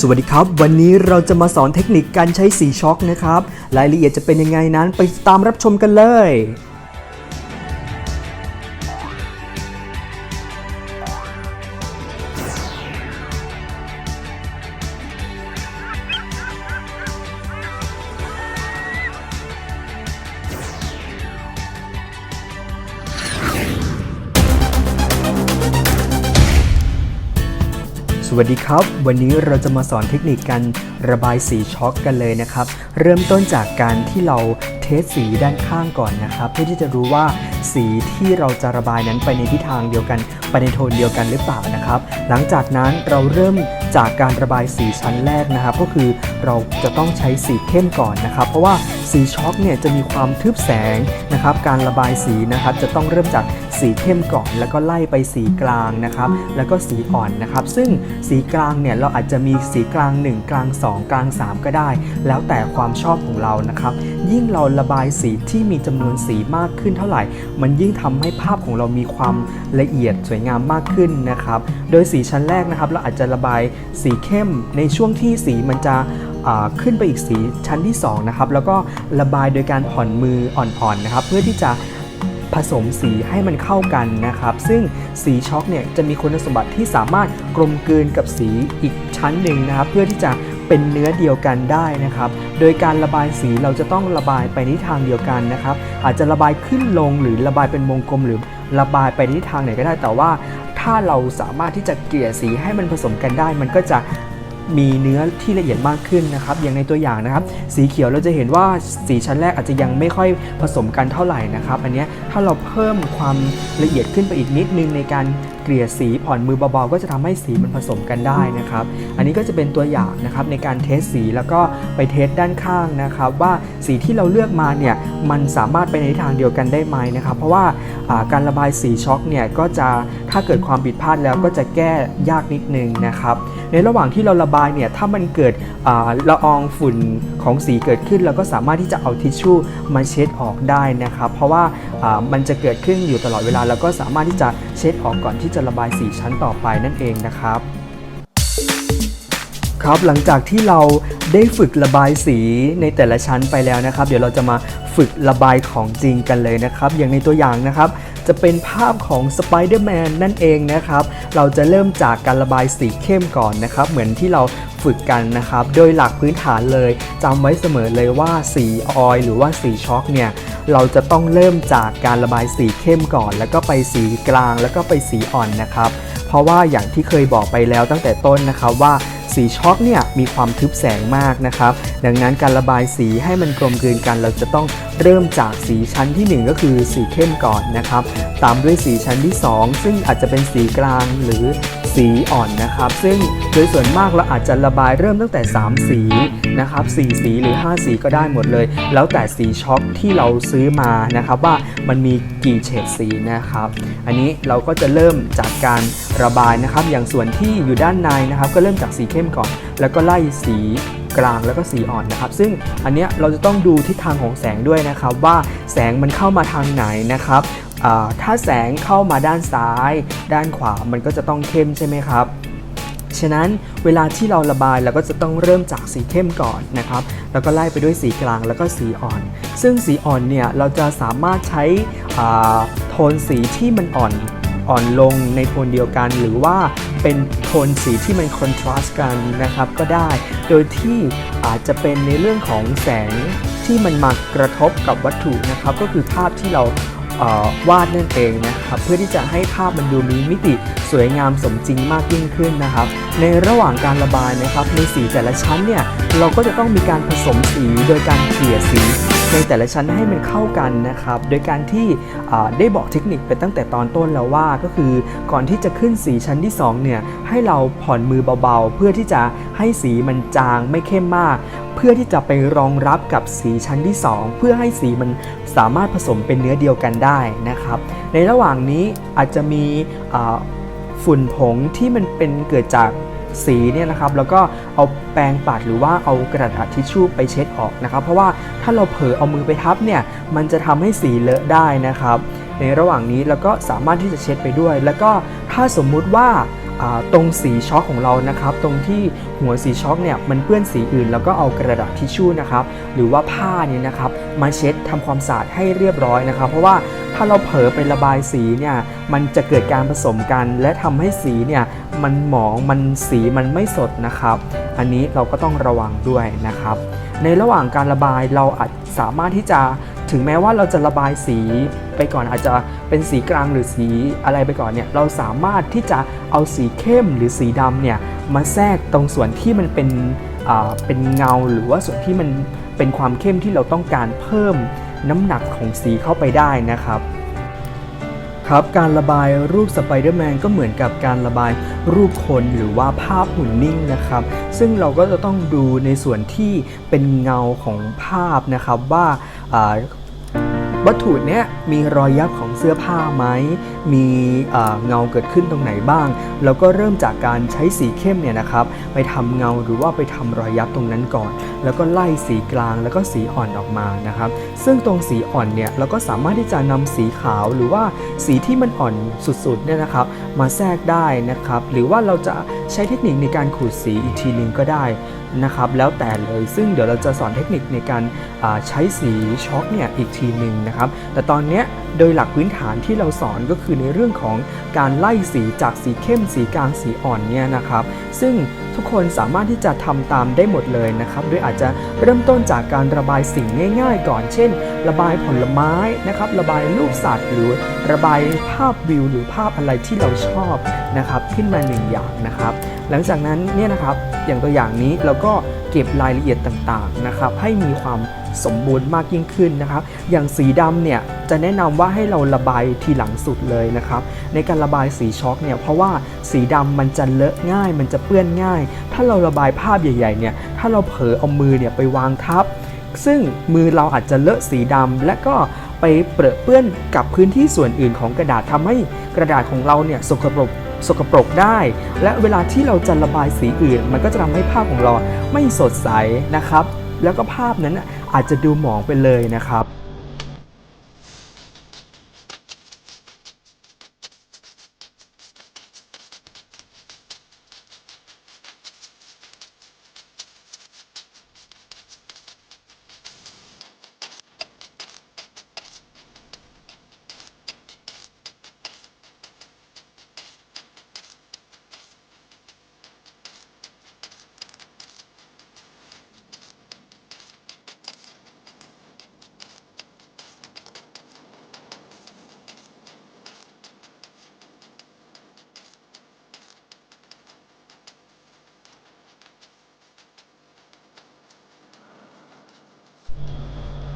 สวัสดีครับ วันนี้เราจะมาสอนเทคนิคการใช้สีช็อคนะครับ รายละเอียดจะเป็นยังไงนั้นไปตามรับชมกันเลย วัสดีครับ วันนี้เราจะมาสอนเทคนิคการระบายสีช็อคกันเลยนะครับ เริ่มต้นจากการที่เราเทสสีด้านข้างก่อนนะครับ เพื่อที่จะรู้ว่าสีที่เราจะระบายนั้นไปในทิศทางเดียวกัน ไปในโทนเดียวกันหรือเปล่านะครับ หลังจากนั้นเราเริ่มจากการระบายสีชั้นแรกนะครับ ก็คือเราจะต้องใช้สีเข้มก่อนนะครับ เพราะว่า สีช็อคเนี่ยจะมีความทึบแสงนะครับการระบายสีนะครับจะต้องเริ่มจากสีเข้มก่อน แล้วก็ไล่ไปสีกลางนะครับแล้วก็สีอ่อนนะครับซึ่งสีกลางเนี่ยเราอาจจะมีสีกลาง 1 กลาง 2 กลาง 3 ก็ได้ แล้วแต่ความชอบของเรานะครับยิ่งเราระบายสีที่มีจำนวนสีมากขึ้นเท่าไหร่ มันยิ่งทำให้ภาพของเรามีความละเอียดสวยงามมากขึ้นนะครับโดยสีชั้นแรกนะครับเราอาจจะระบายสีเข้มในช่วงที่สีมันจะ ขึ้นไปอีกสีชั้นที่สองนะครับแล้วก็ระบายโดยการผ่อนมืออ่อนๆนะครับ เพื่อที่จะผสมสีให้มันเข้ากันนะครับ ซึ่งสีช็อกเนี่ยจะมีคุณสมบัติที่สามารถกลมกลืนกับสีอีกชั้นหนึ่งนะครับ เพื่อที่จะเป็นเนื้อเดียวกันได้นะครับ โดยการระบายสีเราจะต้องระบายไปในทิศทางเดียวกันนะครับ อาจจะระบายขึ้นลงหรือระบายเป็นวงกลมหรือระบายไปในทิศทางไหนก็ได้แต่ว่าถ้าเราสามารถที่จะเกลี่ยสีให้มันผสมกันได้ มันก็จะ มีเนื้อที่ละเอียดมากขึ้นนะครับ อย่างในตัวอย่างนะครับ สีเขียวเราจะเห็นว่าสีชั้นแรกอาจจะยังไม่ค่อยผสมกันเท่าไหร่นะครับ อันนี้ถ้าเราเพิ่มความละเอียดขึ้นไปอีกนิดนึงในการเกลี่ยสีผ่อนมือเบาๆ ก็จะทำให้สีมันผสมกันได้นะครับ อันนี้ก็จะเป็นตัวอย่างนะครับในการเทสสีแล้วก็ไปเทสด้านข้างนะครับ ว่าสีที่เราเลือกมาเนี่ยมันสามารถไปในทางเดียวกันได้ไหมนะครับ เพราะว่าอ่าการระบายสีช็อคเนี่ยก็จะถ้าเกิดความผิดพลาดแล้วก็จะแก้ยากนิดนึงนะครับ ในระหว่างที่เราระบายเนี่ยถ้ามันเกิดละอองฝุ่นของสีเกิดขึ้นเราก็สามารถที่จะเอาทิชชู่มาเช็ดออกได้นะครับเพราะว่าอ่ามันจะเกิดขึ้นอยู่ตลอดเวลาเราก็สามารถที่จะเช็ดออกก่อนที่จะระบายสีชั้นต่อไปนั่นเองนะครับครับหลังจากที่เราได้ฝึกระบายสีในแต่ละชั้นไปแล้วนะครับ เดี๋ยวเราจะมาฝึกระบายของจริงกันเลยนะครับ อย่างในตัวอย่างนะครับ จะเป็นภาพของสไปเดอร์แมนนั่นเองนะครับ เราจะเริ่มจากการระบายสีเข้มก่อนนะครับ เหมือนที่เราฝึกกันนะครับ โดยหลักพื้นฐานเลยจำไว้เสมอเลยว่าสีออยหรือว่าสีช็อกเนี่ยเราจะต้องเริ่มจากการระบายสีเข้มก่อน แล้วก็ไปสีกลางแล้วก็ไปสีอ่อนนะครับ เพราะว่าอย่างที่เคยบอกไปแล้วตั้งแต่ต้นนะครับว่า สีช็อกเนี่ยมีความทึบแสงมากนะครับ ดังนั้นการระบายสีให้มันกลมกลืนกัน เราจะต้องเริ่มจากสีชั้นทีหนึ่1 ก็คือสีเข้มก่อนนะครับ ตามด้วยสีชั้นที่ 2 ซึ่งอาจจะเป็นสีกลางหรือสีอ่อนนะครับ ซึ่งโดยส่วนมากเราอาจจะระบายเริ่มตั้งแต่ 3 สีนะครับ4สีหรือ 5 สีก็ได้หมดเลย แล้วแต่สีช็อกที่เราซื้อมานะครับ ว่ามันมีกี่เฉดสีนะครับ อันนี้เราก็จะเริ่มจากการระบายนะครับ อย่างส่วนที่อยู่ด้านในนะครับ ก็เริ่มจากสีเข้มก่อน แล้วก็ไล่สีกลางแล้วก็สีอ่อนนะครับ ซึ่งอันเนี้ยเราจะต้องดูทิศทางของแสงด้วยนะครับว่าแสงมันเข้ามาทางไหนนะครับถ้าแสงเข้ามาด้านซ้าย ด้านขวามันก็จะต้องเข้มใช่ไหมครับฉะนั้นเวลาที่เราระบายเราก็จะต้องเริ่มจากสีเข้มก่อนนะครับ แล้วก็ไล่ไปด้วยสีกลางแล้วก็สีอ่อน ซึ่งสีอ่อนเนี่ยเราจะสามารถใช้โทนสีที่มันอ่อน อ่อนลงในโทนเดียวกัน หรือว่าเป็นโทนสีที่มันคอนทราสต์กันนะครับก็ได้ โดยที่อาจจะเป็นในเรื่องของแสงที่มันมากระทบกับวัตถุนะครับก็คือภาพที่เราวาดนั่นเองนะครับเพื่อที่จะให้ภาพมันดูมีมิติสวยงามสมจริงมากยิ่งขึ้นนะครับ ในระหว่างการระบายนะครับในสีแต่ละชั้นเนี่ยเราก็จะต้องมีการผสมสีโดยการเกลี่ยสี ในแต่ละชั้นให้มันเข้ากันนะครับ โดยการที่ได้บอกเทคนิคไปตั้งแต่ตอนต้นแล้วว่าก็คือก่อนที่จะขึ้นสีชั้นที่สองเนี่ยให้เราผ่อนมือเบาๆ เพื่อที่จะให้สีมันจางไม่เข้มมาก เพื่อที่จะไปรองรับกับสีชั้นที่ 2 เพื่อให้สีมันสามารถผสมเป็นเนื้อเดียวกันได้นะครับ ในระหว่างนี้อาจจะมีฝุ่นผงที่มันเป็นเกิดจาก สีเนี่ยนะครับแล้วก็เอาแปรงปัดหรือว่าเอากระดาษทิชชู่ไปเช็ดออกนะครับเพราะว่าถ้าเราเผลอเอามือไปทับเนี่ยมันจะทำให้สีเลอะได้นะครับ ในระหว่างนี้เราก็สามารถที่จะเช็ดไปด้วย แล้วก็ถ้าสมมุติว่า ตรงสีช็อกของเรานะครับ ตรงที่หัวสีช็อกเนี่ยมันเปื้อนสีอื่น แล้วก็เอากระดาษทิชชู่นะครับหรือว่าผ้าเนี่ยนะครับมาเช็ดทำความสะอาดให้เรียบร้อยนะครับ เพราะว่าถ้าเราเผลอไประบายสีเนี่ยมันจะเกิดการผสมกัน และทำให้สีเนี่ยมันหมองมันสีมันไม่สดนะครับ อันนี้เราก็ต้องระวังด้วยนะครับ ในระหว่างการระบายเราอาจสามารถที่จะ ถึงแม้ว่าเราจะระบายสีไปก่อนอาจจะเป็นสีกลางหรือสีอะไรไปก่อนเนี่ยเราสามารถที่จะเอาสีเข้มหรือสีดำเนี่ยมาแทรกตรงส่วนที่มันเป็นเป็นเงาหรือว่าส่วนที่มันเป็นความเข้มที่เราต้องการเพิ่มน้ำหนักของสีเข้าไปได้นะครับครับการระบายรูปสไปเดอร์แมนก็เหมือนกับการระบายรูปคนหรือว่าภาพหุ่นนิ่งนะครับ ซึ่งเราก็จะต้องดูในส่วนที่เป็นเงาของภาพนะครับว่า วัตถุเนี้ยมีรอยยับของเสื้อผ้าไหม มีเงาเกิดขึ้นตรงไหนบ้าง แล้วก็เริ่มจากการใช้สีเข้มเนี่ยนะครับไปทำเงาหรือว่าไปทำรอยยับตรงนั้นก่อน แล้วก็ไล่สีกลางแล้วก็สีอ่อนออกมานะครับ ซึ่งตรงสีอ่อนเนี่ยเราก็สามารถที่จะนำสีขาวหรือว่าสีที่มันอ่อนสุดๆเนี่ยนะครับ มาแทรกได้นะครับ หรือว่าเราจะใช้เทคนิคในการขูดสีอีกทีหนึงก็ได้ นะครับแล้วแต่เลยซึ่งเดี๋ยวเราจะสอนเทคนิคในการใช้สีช็อคเนี่ยอีกทีหนึ่งนะครับแต่ตอนนี้โดยหลักพื้นฐานที่เราสอนก็คือในเรื่องของการไล่สีจากสีเข้มสีกลางสีอ่อนเนี่ยนะครับซึ่งทุกคนสามารถที่จะทำตามได้หมดเลยนะครับโดยอาจจะเริ่มต้นจากการระบายสิ่งง่าย ๆ ก่อนเช่น ระบายผลไม้นะครับระบายรูปสัตว์หรือระบายภาพวิว หรือภาพอะไรที่เราชอบนะครับขึ้นมาหนึ่งอย่างนะครับ หลังจากนั้นเนี่ยนะครับอย่างตัวอย่างนี้เราก็เก็บรายละเอียดต่างๆนะครับให้มีความสมบูรณ์มากยิ่งขึ้นนะครับ อย่างสีดำเนี่ยจะแนะนำว่าให้เราระบายทีหลังสุดเลยนะครับ ในการระบายสีช็อกเนี่ยเพราะว่าสีดำมันจะเลอะง่าย มันจะเปื้อนง่าย ถ้าเราระบายภาพใหญ่ๆเนี่ยถ้าเราเผลอเอามือเนี่ยไปวางทับ ซึ่งมือเราอาจจะเลอะสีดำและก็ไปเปรอะเปื้อนกับพื้นที่ส่วนอื่นของกระดาษทำให้กระดาษของเราเนี่ยสกปรก สกปรกได้ และเวลาที่เราจะระบายสีอื่น มันก็จะทำให้ภาพของเราไม่สดใสนะครับ แล้วก็ภาพนั้นน่ะอาจจะดูหมองไปเลยนะครับ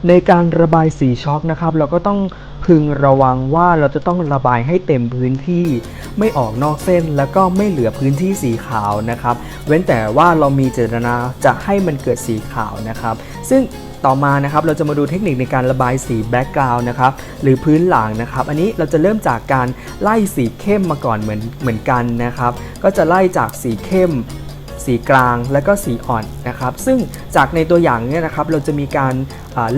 ในการระบายสีช็อกนะครับ เราก็ต้องพึงระวังว่าเราจะต้องระบายให้เต็มพื้นที่ ไม่ออกนอกเส้นแล้วก็ไม่เหลือพื้นที่สีขาวนะครับ เว้นแต่ว่าเรามีเจตนาจะให้มันเกิดสีขาวนะครับ ซึ่งต่อมานะครับเราจะมาดูเทคนิคในการระบายสีแบ็กกราวน์นะครับหรือพื้นหลังนะครับ อันนี้เราจะเริ่มจากการไล่สีเข้มมาก่อนเหมือนเหมือนกันนะครับ ก็จะไล่จากสีเข้ม สีกลางและก็สีอ่อนนะครับ ซึ่งจากในตัวอย่างเนี่ยนะครับเราจะมีการ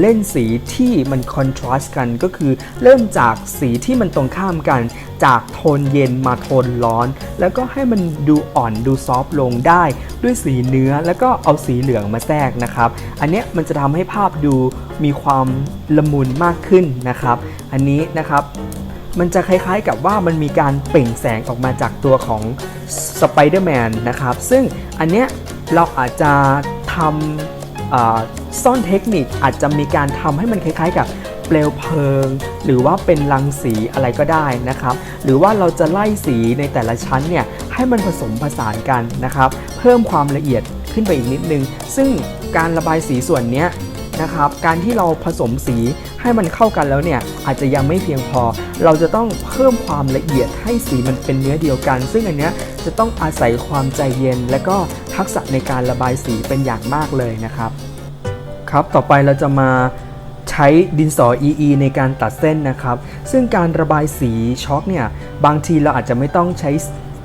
เล่นสีที่มันคอนทราสต์กันก็คือเริ่มจากสีที่มันตรงข้ามกัน จากโทนเย็นมาโทนร้อน แล้วก็ให้มันดูอ่อนดูซอฟต์ลงได้ ด้วยสีเนื้อแล้วก็เอาสีเหลืองมาแทรกนะครับ อันเนี้ยมันจะทำให้ภาพดูมีความละมุนมากขึ้นนะครับ อันนี้นะครับ มันจะคล้ายๆกับว่ามันมีการเปล่งแสงออกมาจากตัวของสไปเดอร์แมนนะครับ ซึ่งอันเนี้ยเราอาจจะทำซ่อนเทคนิคอาจจะมีการทำให้มันคล้ายๆกับเปลวเพลิง หรือว่าเป็นรังสีอะไรก็ได้นะครับ หรือว่าเราจะไล่สีในแต่ละชั้นเนี่ยให้มันผสมผสานกันนะครับ เพิ่มความละเอียดขึ้นไปอีกนิดนึง ซึ่งการระบายสีส่วนเนี้ย นะครับ การที่เราผสมสีให้มันเข้ากันแล้วเนี่ยอาจจะยังไม่เพียงพอ เราจะต้องเพิ่มความละเอียดให้สีมันเป็นเนื้อเดียวกัน ซึ่งอันเนี้ยจะต้องอาศัยความใจเย็น และก็ทักษะในการระบายสีเป็นอย่างมากเลยนะครับ ครับต่อไปเราจะมาใช้ดินสอ EE ในการตัดเส้นนะครับ ซึ่งการระบายสีช็อกเนี่ยบางทีเราอาจจะไม่ต้องใช้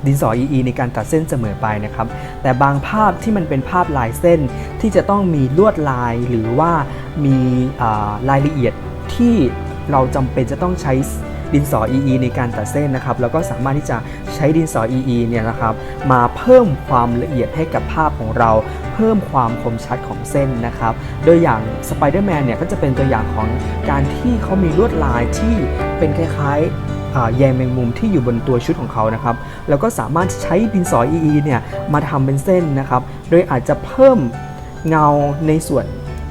ดินสอ EE ในการตัดเส้นเสมอไปนะครับ แต่บางภาพที่มันเป็นภาพลายเส้นที่จะต้องมีลวดลายหรือว่ามีอ่ารายละเอียดที่เราจำเป็นจะต้องใช้ดินสอ EE ในการตัดเส้นนะครับแล้วก็สามารถที่จะใช้ดินสอ EE เนี่ยนะครับมาเพิ่มความละเอียดให้กับภาพของเรา เพิ่มความคมชัดของเส้นนะครับ โดยอย่าง Spider-Man เนี่ยก็จะเป็นตัวอย่างของการที่เขามีลวดลายที่เป็นคล้ายๆ แยงแมงมุมที่อยู่บนตัวชุดของเขานะครับแล้วก็สามารถใช้ดินสอ EE เนี่ยมาทำเป็นเส้นนะครับ โดยอาจจะเพิ่มเงาในส่วน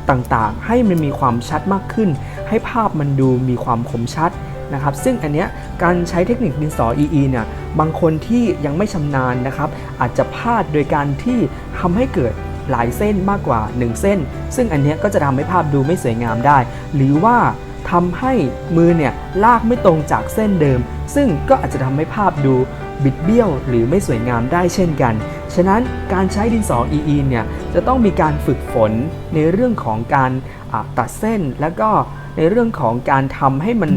ต่างๆ ให้มันมีความชัดมากขึ้น ให้ภาพมันดูมีความคมชัดนะครับซึ่งอันเนี้ยการใช้เทคนิคดินสอ EE เนี่ยบางคนที่ยังไม่ชำนาญนะครับ อาจจะพลาดโดยการที่ทำให้เกิดหลายเส้นมากกว่า 1 เส้น ซึ่งอันเนี้ยก็จะทำให้ภาพดูไม่สวยงามได้ หรือว่า ทำให้มือเนี่ยลากไม่ตรงจากเส้นเดิม ซึ่งก็อาจจะทำให้ภาพดูบิดเบี้ยวหรือไม่สวยงามได้เช่นกัน ฉะนั้นการใช้ดินสอ EE เนี่ยจะต้องมีการฝึกฝนในเรื่องของการตัดเส้น แล้วก็ในเรื่องของการทำให้มัน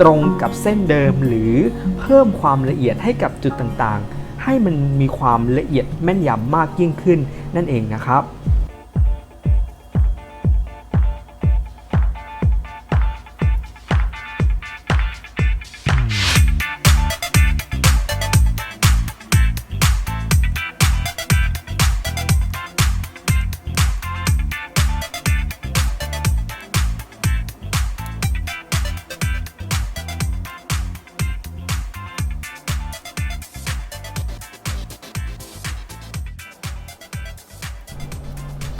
ตรงกับเส้นเดิม หรือเพิ่มความละเอียดให้กับจุดต่างๆ ให้มันมีความละเอียดแม่นยำมากยิ่งขึ้นนั่นเองนะครับ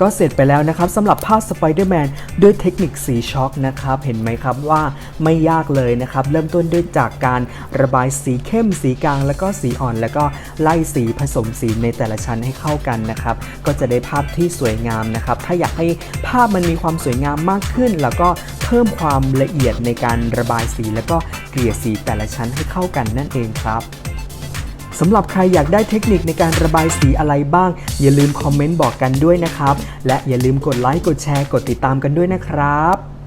ก็เสร็จไปแล้วนะครับสำหรับภาพ Spider-Man ด้วยเทคนิคสีช็อคนะครับ เห็นไหมครับว่าไม่ยากเลยนะครับ เริ่มต้นด้วยจากการระบายสีเข้มสีกลาง แล้วก็สีอ่อน แล้วก็ไล่สีผสมสีในแต่ละชั้นให้เข้ากันนะครับ ก็จะได้ภาพที่สวยงามนะครับ ถ้าอยากให้ภาพมันมีความสวยงามมากขึ้น แล้วก็เพิ่มความละเอียดในการระบายสี แล้วก็เกลี่ยสีแต่ละชั้นให้เข้ากันนั่นเองครับ สำหรับใครอยากได้เทคนิคในการระบายสีอะไรบ้าง อย่าลืมคอมเมนต์บอกกันด้วยนะครับ และอย่าลืมกดไลค์กดแชร์กดติดตามกันด้วยนะครับ